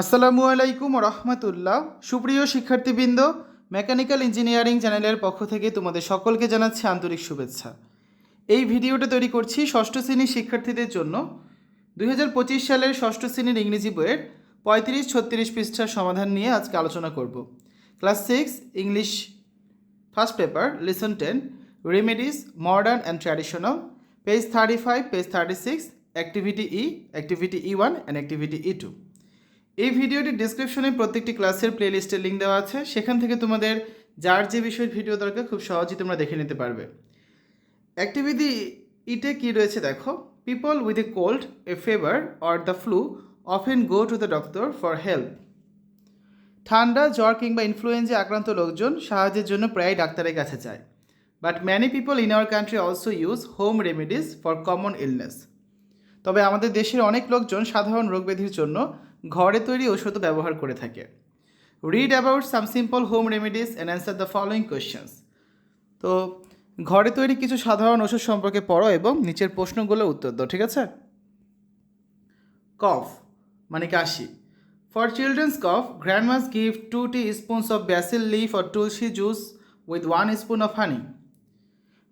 আসসালামু আলাইকুম রহমতুল্লাহ সুপ্রিয় শিক্ষার্থীবৃন্দ, মেকানিক্যাল ইঞ্জিনিয়ারিং চ্যানেলের পক্ষ থেকে তোমাদের সকলকে জানাচ্ছি আন্তরিক শুভেচ্ছা। এই ভিডিওটা তৈরি করছি ষষ্ঠ শ্রেণির শিক্ষার্থীদের জন্য। দুই হাজার পঁচিশ সালের ষষ্ঠ শ্রেণির ইংরেজি বইয়ের পঁয়ত্রিশ ছত্রিশ পৃষ্ঠার সমাধান নিয়ে আজকে আলোচনা করব। Class six, English, first paper, lesson ten remedies modern and traditional, page thirty five, page thirty six, activity E activity E one, and activity E two. এই ভিডিওটি ডিসক্রিপশনে প্রত্যেকটি ক্লাসের প্লেলিস্টের লিঙ্ক দেওয়া আছে। সেখান থেকে তোমাদের যার যে বিষয়ের ভিডিও দরকার, খুব সহজেই তোমরা দেখে নিতে পারবে। অ্যাক্টিভিটি ইটে কি রয়েছে দেখো people with a cold a fever or the flu often go to the doctor for help ঠান্ডা, জ্বর কিংবা ইনফ্লুয়েঞ্জা আক্রান্ত লোকজন সাহায্যের জন্য প্রায় ডাক্তারের কাছে যায়। But many people in our country also use home remedies for common illness তবে আমাদের দেশের অনেক লোকজন সাধারণ রোগব্যাধির জন্য ঘরে তৈরি ওষুধ ব্যবহার করে থাকে। Read about some simple home remedies and answer the following questions তো, ঘরে তৈরি কিছু সাধারণ ওষুধ সম্পর্কে পড়ো এবং নিচের প্রশ্নগুলো উত্তর দাও, ঠিক আছে? কফ মানে কাশি। For childrens cough grandmas give two teaspoons of basil leaf or tulsi juice with one spoon of honey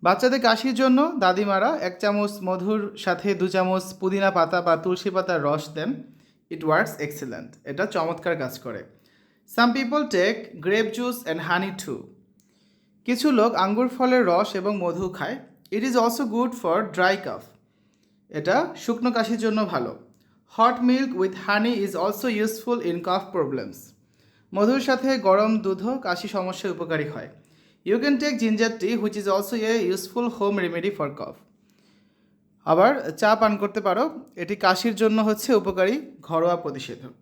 বাচ্চাদের কাশির জন্য দাদিমারা এক চামচ মধুর সাথে দু চামচ পুদিনা পাতা বা তুলসী পাতার রস দেন। ইট ওয়ার্কস এক্সেলেন্ট এটা চমৎকার কাজ করে। Some people take grape juice and honey too কিছু লোক আঙ্গুর ফলের রস এবং মধু খায়। It is also good for dry cough এটা শুকনো কাশির জন্য ভালো। Hot milk with honey is also useful in cough problems মধুর সাথে গরম দুধও কাশি সমস্যায় উপকারী হয়। You can take ginger tea which is also a useful home remedy for cough আবার চা পান করতে পারো। এটি কাশির জন্য হচ্ছে উপকারী ঘরোয়া প্রতিষেধক।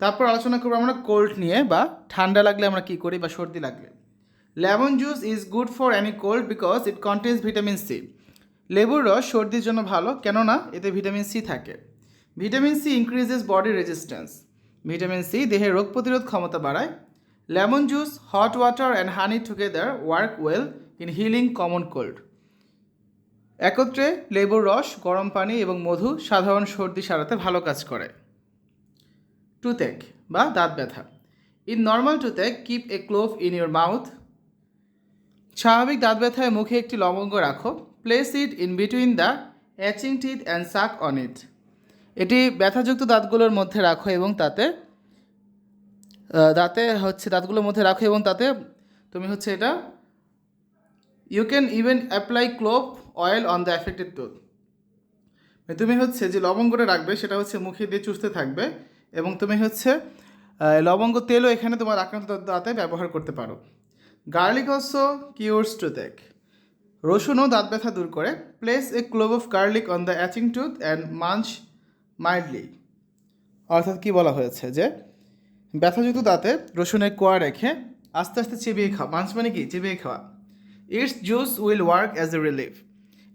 তারপর আলোচনা করব আমরা কোল্ড নিয়ে বা ঠান্ডা লাগলে আমরা কী করি বা সর্দি লাগলে। Lemon juice is good for any cold because it contains vitamin C লেবুর রস সর্দির জন্য ভালো, কেননা এতে ভিটামিন সি থাকে। Vitamin C increases body resistance vitamin C দেহের রোগ প্রতিরোধ ক্ষমতা বাড়ায়। Lemon juice hot water and honey together work well in healing common cold একত্রে লেবুর রস, গরম পানি এবং মধু সাধারণ সর্দি সারাতে ভালো কাজ করে। টুথেক বা দাঁত ব্যথা। In normal toothache, keep a clove in your mouth. স্বাভাবিক দাঁত ব্যথায় মুখে একটি লবঙ্গ রাখো। Place it in between the aching teeth and suck on it. এটি ব্যথাযুক্ত দাঁতগুলোর মধ্যে রাখো এবং তাতে দাঁতে হচ্ছে, দাঁতগুলোর মধ্যে রাখো এবং তাতে, তুমি হচ্ছে এটা you can even apply clove oil on the affected tooth তুমি হচ্ছে যে লবঙ্গটা রাখবে, সেটা হচ্ছে মুখে দিয়ে চুষতে থাকবে এবং তুমি হচ্ছে লবঙ্গ তেলও এখানে তোমার আক্রান্ত দাঁতে ব্যবহার করতে পারো। গার্লিক অলসো কিউরস টুথেক রসুনও দাঁত ব্যথা দূর করে। Place a clove of garlic on the aching tooth and munch mildly অর্থাৎ কি বলা হয়েছে যে, ব্যথাযুক্ত দাঁতে রসুনের কোয়া রেখে আস্তে আস্তে চিবিয়ে খাওয়া। মাঞ্চ মানে কি? চিবিয়ে খাওয়া। Its juice will work as a relief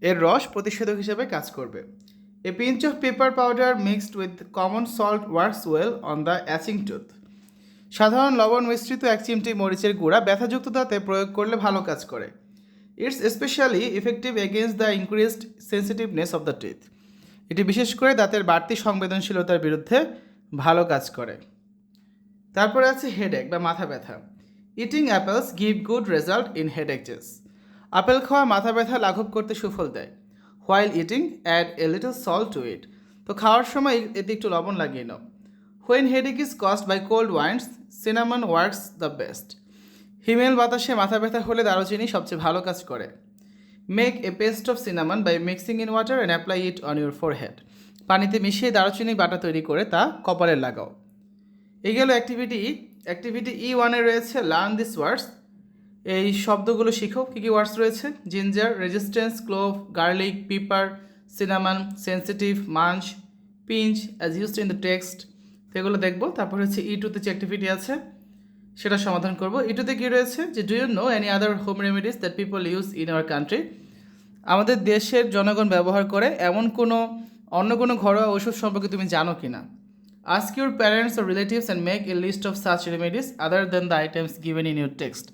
এর রস প্রতিষেধক হিসেবে কাজ করবে। A pinch of pepper powder mixed with common salt works well on the aching tooth সাধারণ লবণ মিশ্রিত এক চিমটি মরিচের গুঁড়া ব্যথাযুক্ত দাঁতে প্রয়োগ করলে ভালো কাজ করে। It's specially effective against the increased sensitiveness of the teeth এটি বিশেষ করে দাঁতের বাড়তি সংবেদনশীলতার বিরুদ্ধে ভালো কাজ করে। তারপরে আছে হেডেক বা মাথা ব্যথা। Eating apples give good result in headaches apple খাওয়া মাথা ব্যথা লাঘব করতে সুফল দেয়। While eating add a little salt to it তো খাওয়ার সময় এতে একটু লবণ লাগিয়ে নাও। When headache is caused by cold winds cinnamon works the best হিমেল বাতাসে মাথা ব্যথা হলে দারুচিনি সবচেয়ে ভালো কাজ করে। Make a paste of cinnamon by mixing in water and apply it on your fore forehead পানিতে মিশিয়ে দারুচিনি বাটা তৈরি করে তা কপালে লাগাও। এই গেল অ্যাক্টিভিটি অ্যাক্টিভিটি ই ওয়ানে রয়েছে লার্ন দিস ওয়ার্ডস এই শব্দগুলো শিখো, কী কী ওয়ার্ডস রয়েছে? Ginger resistance clove garlic pepper cinnamon sensitive munch pinch as used in the text সেগুলো দেখব। তারপর হচ্ছে ই টুতে যে অ্যাক্টিভিটি আছে, সেটা সমাধান করব। ইটুতে কী রয়েছে? যে do you know any other home remedies that people use in our country আমাদের দেশের জনগণ ব্যবহার করে এমন কোনো, অন্য কোনো ঘরোয়া ওষুধ সম্পর্কে তুমি জানো কি না ask your parents or relatives and make a list of such remedies other than the items given in your text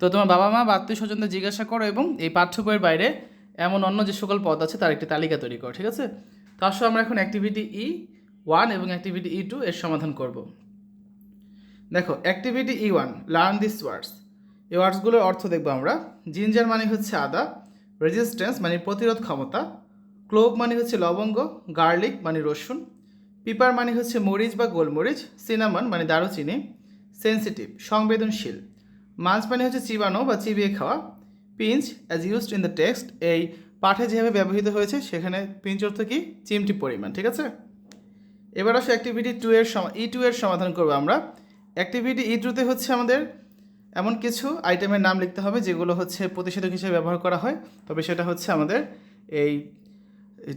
তো তোমার বাবা মা বা আত্মীয় স্বজনদের জিজ্ঞাসা করো এবং এই পাঠ্য বইয়ের বাইরে এমন অন্য যে সকল পদ আছে তার একটি তালিকা তৈরি করো, ঠিক আছে? তো আসো আমরা এখন অ্যাক্টিভিটি ই ওয়ান এবং অ্যাক্টিভিটি ই টু এর সমাধান করব। দেখো activity E one learn this words এই ওয়ার্ডসগুলোর অর্থ দেখব আমরা। জিঞ্জার মানে হচ্ছে আদা রেজিস্ট্যান্স মানে প্রতিরোধ ক্ষমতা ক্লোভ মানে হচ্ছে লবঙ্গ গার্লিক মানে রসুন পিপার মানে হচ্ছে মরিচ বা গোলমরিচ সিনামন মানে দারুচিনি সেন্সিটিভ সংবেদনশীল। মাছ মানে হচ্ছে চিবানো বা চিবিয়ে খাওয়া। Pinch as used in the text এই পাঠে যেভাবে ব্যবহৃত হয়েছে, সেখানে পিঞ্চ অর্থ কি? চিমটি পরিমাণ, ঠিক আছে? এবার আসো অ্যাক্টিভিটি টু এর ই টু এর সমাধান করব আমরা। অ্যাক্টিভিটি ই টুতে হচ্ছে আমাদের এমন কিছু আইটেমের নাম লিখতে হবে, যেগুলো হচ্ছে প্রতিষেধক হিসেবে ব্যবহার করা হয়। তবে সেটা হচ্ছে আমাদের এই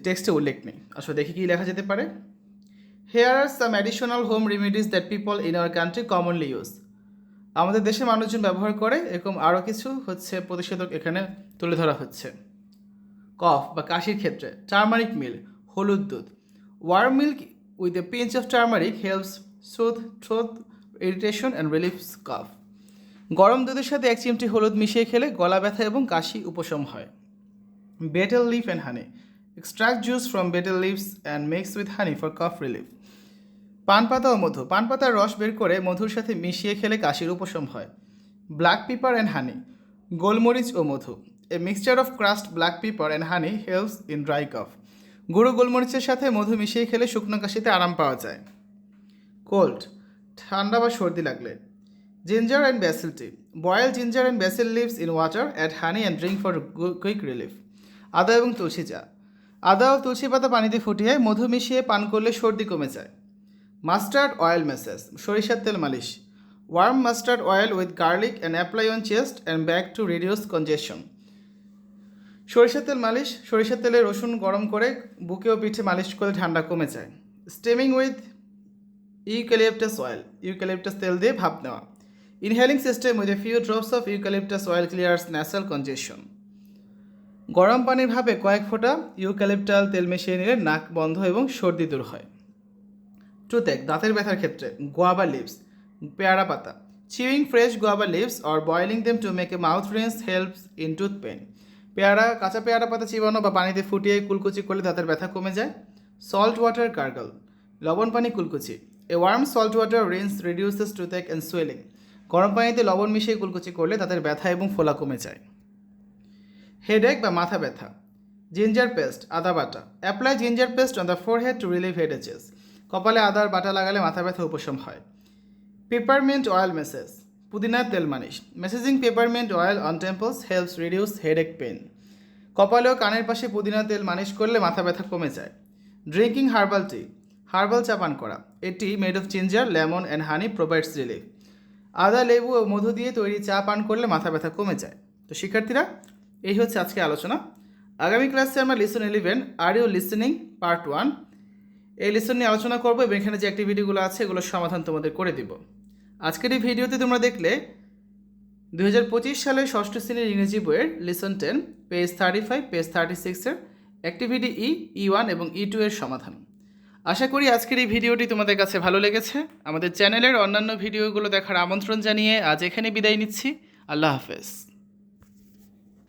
টেক্সটে উল্লেখ নেই। আসলে দেখি কি লেখা যেতে পারে। Here are some additional home remedies that people in our country commonly use আমাদের দেশে মানুষজন ব্যবহার করে এরকম আরও কিছু হচ্ছে প্রতিষেধক এখানে তুলে ধরা হচ্ছে। কফ বা কাশির ক্ষেত্রে টার্মারিক মিল, হলুদ দুধ। Warm milk with a pinch of turmeric helps soothe throat irritation and relieves cough. গরম দুধের সাথে এক চিমটি হলুদ মিশিয়ে খেলে গলা ব্যথা এবং কাশি উপশম হয়। Betel leaf and honey extract juice from betel leaves and mix with honey for cough relief পান পাতা ও মধু। পান পাতার রস বের করে মধুর সাথে মিশিয়ে খেলে কাশির উপশম হয়। ব্ল্যাক পেপার অ্যান্ড হানি, গোলমরিচ ও মধু। A mixture of crushed black pepper and honey helps in dry cough গুঁড়ো গোলমরিচের সাথে মধু মিশিয়ে খেলে শুকনো কাশিতে আরাম পাওয়া যায়। কোল্ড ঠান্ডা বা সর্দি লাগলে। Ginger and basil tea boil ginger and basil leaves in water add honey and drink for quick relief আদা এবং তুলসী চা। আদা ও তুলসী পাতা পানিতে ফুটিয়ে মধু মিশিয়ে পান করলে সর্দি কমে যায়। মাস্টার্ড অয়েল ম্যাসেজ সরিষার তেল মালিশ। Warm mustard oil with garlic and apply on chest and back to reduce congestion. সরিষার তেল মালিশ, সরিষার তেলে রসুন গরম করে বুকে ও পিঠে মালিশ করে ঠান্ডা কমে যায়। Steaming with eucalyptus oil, eucalyptus তেল দিয়ে ভাপ নেওয়া। Inhaling system with a few drops of eucalyptus oil clears nasal congestion. গরম পানির ভাবে কয়েক ফোঁটা ইউক্যালিপটাল তেল মিশিয়ে নিলে নাক বন্ধ এবং সর্দি দূর হয়। টুথেক দাঁতের ব্যথার ক্ষেত্রে গোয়াবা লিভস পেয়ারা পাতা। Chewing fresh guava leaves or boiling them to make a mouth rinse helps in tooth pain পেয়ারা, কাঁচা পেয়ারা পাতা চিবানো বা পানিতে ফুটিয়ে কুলকুচি করলে দাঁতের ব্যথা কমে যায়। সল্ট ওয়াটার গার্গল লবণ পানি কুলকুচি। A warm salt water rinse reduces toothache and swelling গরম পানিতে লবণ মিশিয়ে কুলকুচি করলে তাদের ব্যথা এবং ফোলা কমে যায়। হেডেক বা মাথা ব্যথা জিঞ্জার পেস্ট আদা বাটা। Apply ginger paste on the forehead to relieve headaches কপালে আদার বাটা লাগালে মাথা ব্যথা উপশম হয়। পেপারমিন্ট অয়েল মেসেজ পুদিনার তেল মালিশ। Massaging peppermint oil on temples helps reduce headache pain কপালে ও কানের পাশে পুদিনা তেল মালিশ করলে মাথা ব্যথা কমে যায়। ড্রিঙ্কিং হার্বাল টি হার্বাল চা পান করা। এটি made of ginger lemon and honey provides relief আদা, লেবু ও মধু দিয়ে তৈরি চা পান করলে মাথা ব্যথা কমে যায়। তো শিক্ষার্থীরা, এই হচ্ছে আজকে আলোচনা। আগামী ক্লাসে আমরা lesson eleven are you listening part one এই লিসন নিয়ে আলোচনা করব এবং এখানে যে অ্যাক্টিভিটিগুলো আছে, এগুলোর সমাধান তোমাদের করে দিব। আজকের এই ভিডিওতে তোমরা দেখলে দু সালের ষষ্ঠ শ্রেণির ইংরেজি বইয়ের lesson ten page thirty five page thirty সিক্সের অ্যাক্টিভিটি ই ই ওয়ান এবং ই টু এর সমাধান। আশা করি আজকের এই ভিডিওটি তোমাদের কাছে ভালো লেগেছে। আমাদের চ্যানেলের অন্যান্য ভিডিওগুলো দেখার আমন্ত্রণ জানিয়ে আজ এখানে বিদায় নিচ্ছি। আল্লাহ হাফেজ।